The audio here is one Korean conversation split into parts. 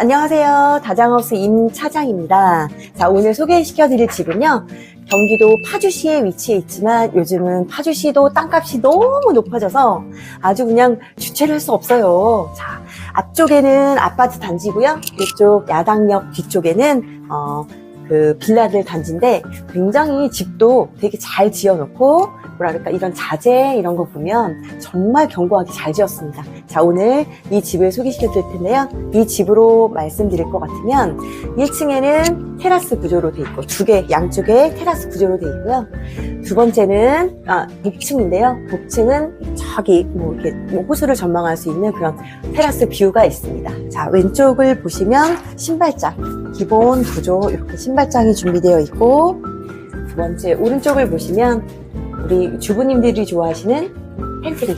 안녕하세요. 다장하우스 임 차장입니다. 자, 오늘 소개시켜 드릴 집은요. 경기도 파주시에 위치해 있지만 요즘은 파주시도 땅값이 너무 높아져서 아주 그냥 주체를 할 수 없어요. 자, 앞쪽에는 아파트 단지고요. 이쪽 야당역 뒤쪽에는 어, 그 빌라들 단지인데 굉장히 집도 되게 잘 지어놓고 뭐랄까 이런 자재 이런 거 보면 정말 견고하게 잘 지었습니다. 자 오늘 이 집을 소개시켜 드릴 텐데요. 이 집으로 말씀드릴 것 같으면 1층에는 테라스 구조로 돼 있고 두 개 양쪽에 테라스 구조로 돼 있고요. 두 번째는 아, 복층인데요. 복층은 저기 뭐 이렇게 뭐 호수를 전망할 수 있는 그런 테라스 뷰가 있습니다. 자 왼쪽을 보시면 신발장 기본 구조 이렇게 신발장이 준비되어 있고 두 번째 오른쪽을 보시면 우리 주부님들이 좋아하시는 팬트리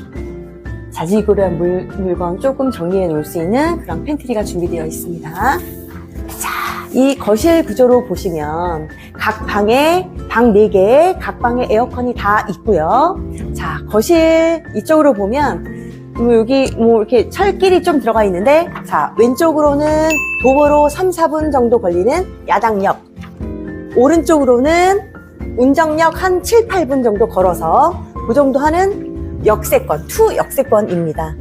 자질구레한 물, 물건 조금 정리해 놓을 수 있는 그런 팬트리가 준비되어 있습니다. 자, 이 거실 구조로 보시면 각 방에 방 4개, 각 방에 에어컨이 다 있고요. 자, 거실 이쪽으로 보면 뭐 여기 뭐 이렇게 철길이 좀 들어가 있는데 자, 왼쪽으로는 도보로 3, 4분 정도 걸리는 야당역 오른쪽으로는 운정역 한 7, 8분 정도 걸어서 그 정도 하는 역세권, 투 역세권입니다.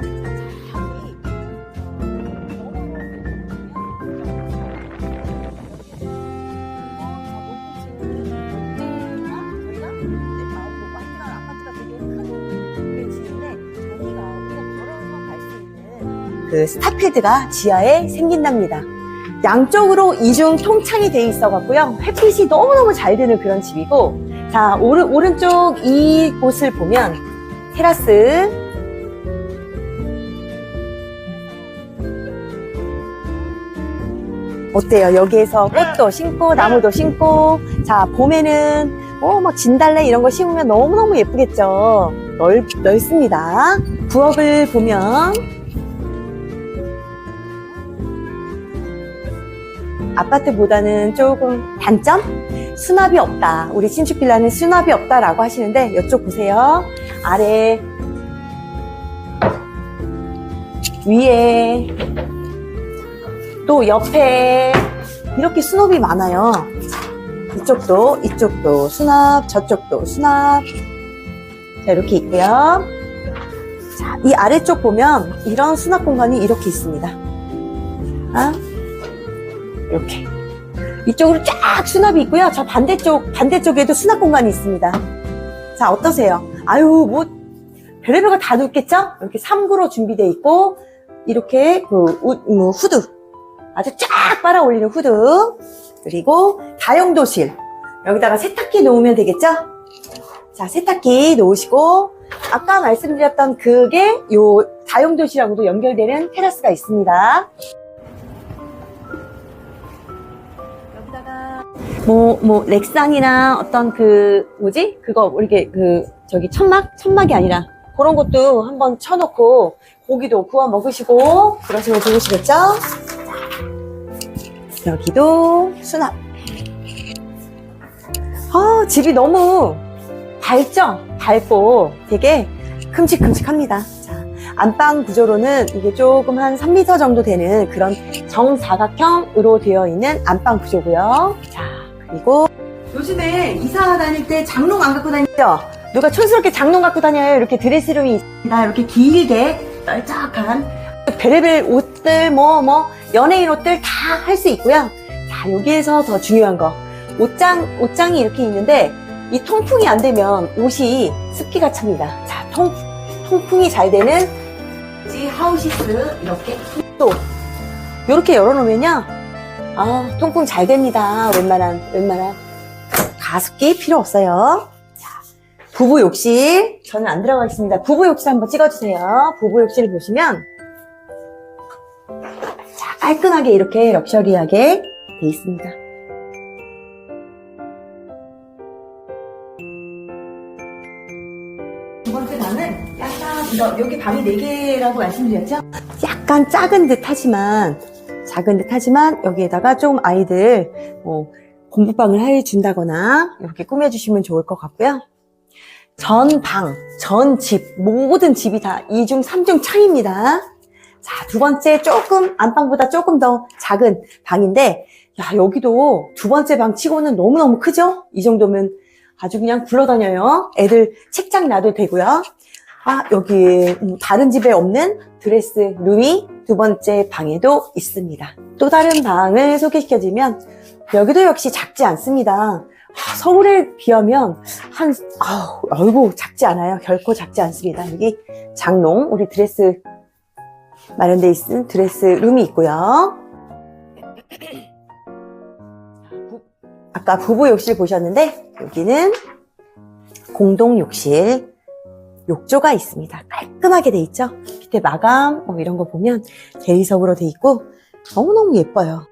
그 스타필드가 지하에 생긴답니다. 양쪽으로 이중 통창이 돼 있어 갖고요. 햇빛이 너무너무 잘 드는 그런 집이고, 자, 오른, 오른쪽 이 곳을 보면 테라스. 어때요? 여기에서 꽃도 심고, 나무도 심고, 자, 봄에는, 어, 막 진달래 이런 거 심으면 너무너무 예쁘겠죠? 넓, 넓습니다. 부엌을 보면, 아파트보다는 조금 단점? 수납이 없다. 우리 신축 빌라는 수납이 없다라고 하시는데 이쪽 보세요. 아래 위에 또 옆에 이렇게 수납이 많아요. 이쪽도 이쪽도 수납 저쪽도 수납 자 이렇게 있고요. 자, 이 아래쪽 보면 이런 수납 공간이 이렇게 있습니다. 아? 이렇게 이쪽으로 쫙 수납이 있고요. 저 반대쪽 반대쪽에도 수납 공간이 있습니다. 자 어떠세요? 아유 뭐 별의별 거다 놓겠죠? 이렇게 3구로 준비되어 있고 이렇게 그 우- 뭐 후드 아주 쫙 빨아 올리는 후드 그리고 다용도실 여기다가 세탁기 놓으면 되겠죠? 자 세탁기 놓으시고 아까 말씀드렸던 그게 요 다용도실하고도 연결되는 테라스가 있습니다. 뭐, 뭐, 렉상이나 어떤 그, 뭐지? 그거, 이렇게 그, 저기 천막? 천막이 아니라 그런 것도 한번 쳐놓고 고기도 구워 먹으시고 그러시면 좋으시겠죠? 자, 여기도 수납. 아, 집이 너무 밝죠? 밝고 되게 큼직큼직합니다. 자, 안방 구조로는 이게 조금 한 3m 정도 되는 그런 정사각형으로 되어 있는 안방 구조고요. 자, 그리고 요즘에 이사 다닐 때 장롱 안 갖고 다니죠? 누가 촌스럽게 장롱 갖고 다녀요. 이렇게 드레스룸이 있습니다. 이렇게 길게 널쩍한 별의별 옷들 뭐뭐 연예인 옷들 다 할 수 있고요. 자, 여기에서 더 중요한 거. 옷장 옷장이 이렇게 있는데 이 통풍이 안 되면 옷이 습기가 찹니다. 자, 통 통풍이 잘 되는 이 하우시스 이렇게 또 이렇게 열어놓으면요, 아 통풍 잘 됩니다. 웬만한 웬만한 가습기 필요 없어요. 자, 부부 욕실 저는 안 들어가겠습니다. 부부 욕실 한번 찍어주세요. 부부 욕실을 보시면 자 깔끔하게 이렇게 럭셔리하게 돼 있습니다. 두 번째 방은 약간 여기 방이 네 개라고 말씀드렸죠? 약간 작은 듯 하지만 작은 듯 하지만 여기에다가 좀 아이들 뭐 공부방을 해준다거나 이렇게 꾸며주시면 좋을 것 같고요. 전 방, 전 집, 모든 집이 다 2중, 3중 창입니다. 자, 두 번째 조금 안방보다 조금 더 작은 방인데 야, 여기도 두 번째 방 치고는 너무너무 크죠? 이 정도면 아주 그냥 굴러다녀요. 애들 책장 놔도 되고요. 아, 여기 음, 다른 집에 없는 드레스 룸이 두 번째 방에도 있습니다. 또 다른 방을 소개시켜드리면 여기도 역시 작지 않습니다. 아, 서울에 비하면 한 아우, 아이고 작지 않아요. 결코 작지 않습니다. 여기 장롱 우리 드레스 마련돼 있는 드레스 룸이 있고요. 아까 부부 욕실 보셨는데 여기는 공동 욕실 욕조가 있습니다. 깔끔하게 돼 있죠. 밑에 마감 뭐 이런 거 보면 대리석으로 돼 있고 너무너무 예뻐요.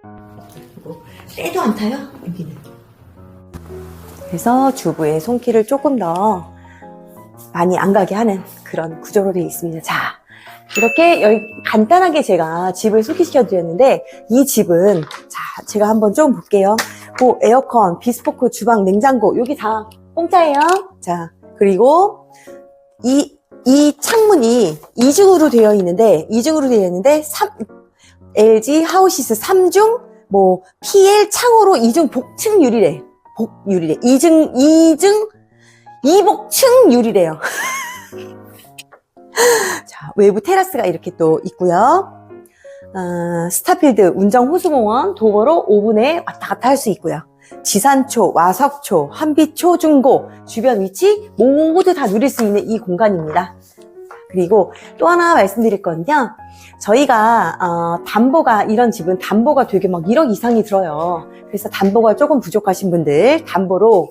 때도 안 타요 여기는. 그래서 주부의 손길을 조금 더 많이 안 가게 하는 그런 구조로 되어 있습니다. 자, 이렇게 간단하게 제가 집을 소개시켜 드렸는데 이 집은 자, 제가 한번 좀 볼게요. 뭐 에어컨, 비스포크, 주방, 냉장고 여기 다 공짜예요. 자, 그리고 이, 이 창문이 이중으로 되어 있는데 이중으로 되어 있는데 3, LG 하우시스 3중 뭐 PL 창호로 이중 복층 유리래. 복 유리래. 이중 이중 이복층 유리래요. 자, 외부 테라스가 이렇게 또 있고요. 어, 스타필드 운정 호수공원 도보로 5분에 왔다 갔다 할 수 있고요. 지산초, 와석초, 한빛초, 중고, 주변 위치 모두 다 누릴 수 있는 이 공간입니다. 그리고 또 하나 말씀드릴 건요. 저희가 어, 담보가 이런 집은 담보가 되게 막 1억 이상이 들어요. 그래서 담보가 조금 부족하신 분들 담보로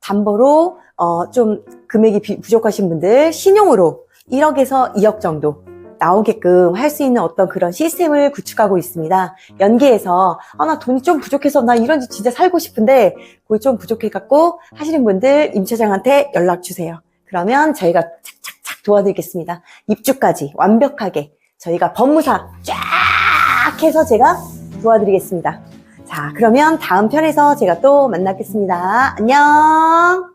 담보로 어, 좀 금액이 비- 부족하신 분들 신용으로 1억에서 2억 정도 나오게끔 할 수 있는 어떤 그런 시스템을 구축하고 있습니다. 연계해서 아, 나 돈이 좀 부족해서 나 이런 집 진짜 살고 싶은데 그게 좀 부족해갖고 하시는 분들 임 차장한테 연락 주세요. 그러면 저희가 착착착 도와드리겠습니다. 입주까지 완벽하게 저희가 법무사 쫙 해서 제가 도와드리겠습니다. 자, 그러면 다음 편에서 제가 또 만나겠습니다. 안녕!